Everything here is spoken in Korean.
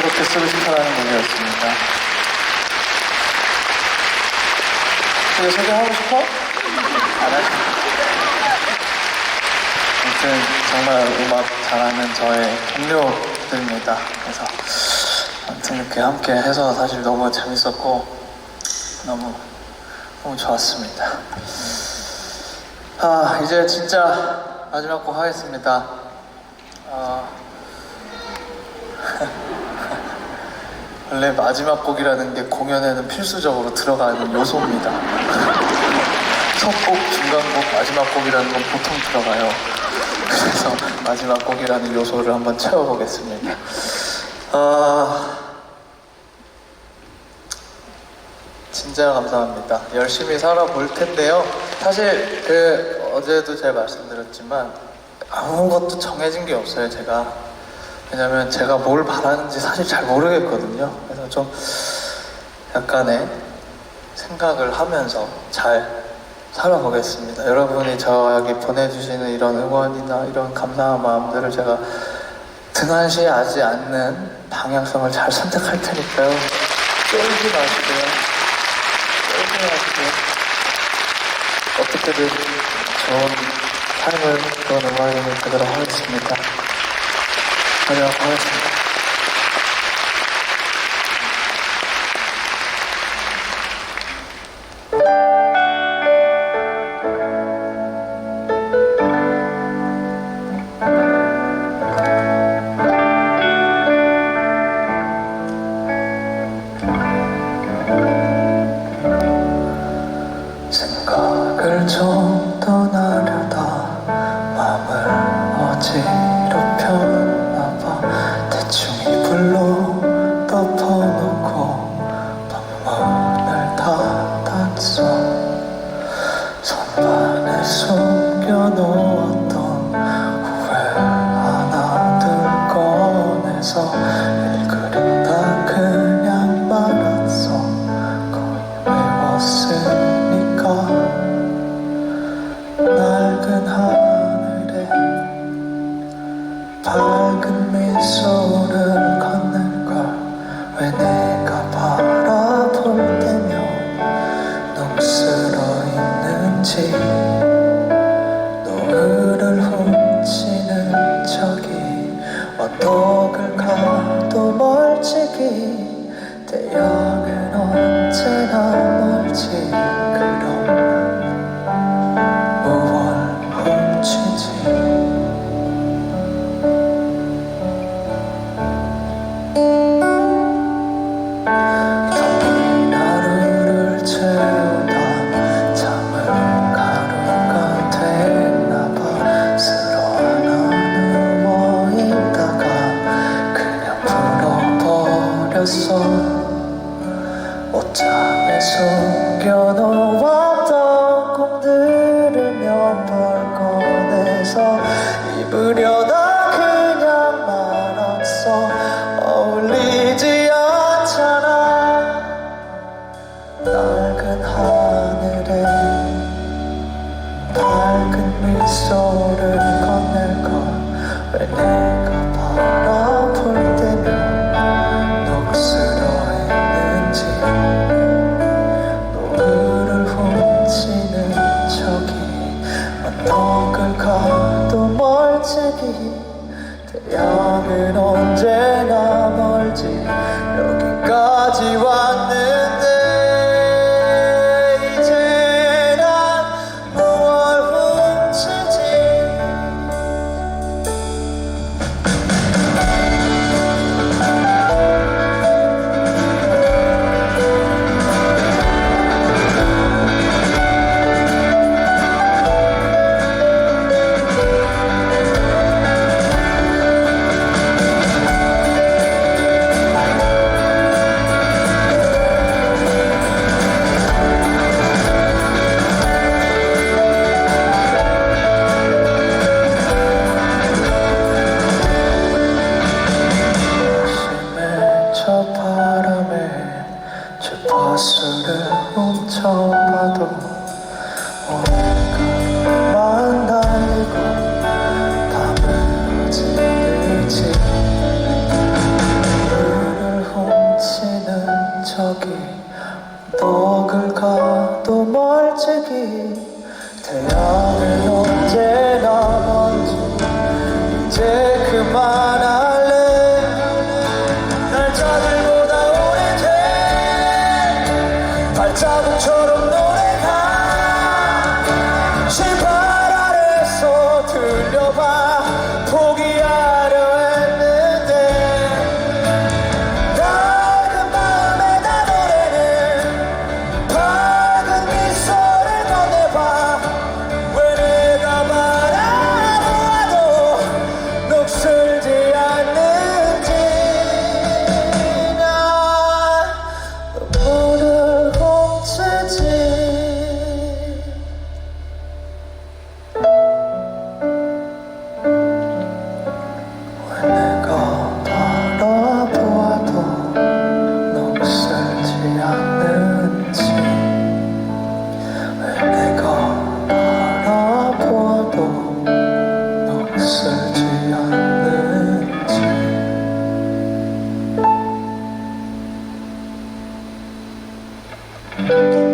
그렇게 쓰고 싶어하는 곡이었습니다. 이거 소개하고 싶어? 안 하시? 아무튼 정말 음악 잘하는 저의 동료들입니다. 그래서 아무튼 이렇게 함께 해서 사실 너무 재밌었고 너무 너무 좋았습니다. 아 이제 진짜 마지막 곡 하겠습니다. 아, 원래 마지막 곡이라는 게 공연에는 필수적으로 들어가는 요소입니다. 첫 곡, 중간 곡, 마지막 곡이라는 건 보통 들어가요. 그래서 마지막 곡이라는 요소를 한번 채워보겠습니다. 아, 진짜 감사합니다. 열심히 살아볼 텐데요. 사실 그 어제도 제가 말씀드렸지만 아무것도 정해진 게 없어요. 제가 왜냐면 제가 뭘 바라는지 사실 잘 모르겠거든요. 그래서 좀 약간의 생각을 하면서 잘 살아보겠습니다. 여러분이 저에게 보내주시는 이런 응원이나 이런 감사한 마음들을 제가 등한시하지 않는 방향성을 잘 선택할 테니까요. 쫄지 마시고요. 쫄지 마시고요. 어떻게든 좋은 삶을 그런 음악을 되도록 하겠습니다. 마지막 꺼내서 읽으려다 그냥 말았어. 거의 외웠으니까. 낡은 하늘에 밝은 미소를 건넬 걸왜 내가 바라볼 때면 녹슬어 있는지. 노을을 훔치는 저기 언덕을 옷장에 숨겨놓았던 꿈들을 몇 벌 꺼내서 입으려 태양은 언제 술을 훔쳐봐도 오늘만 달리고 답을 지들지. 물을 훔치는 저기 try to turn 않는지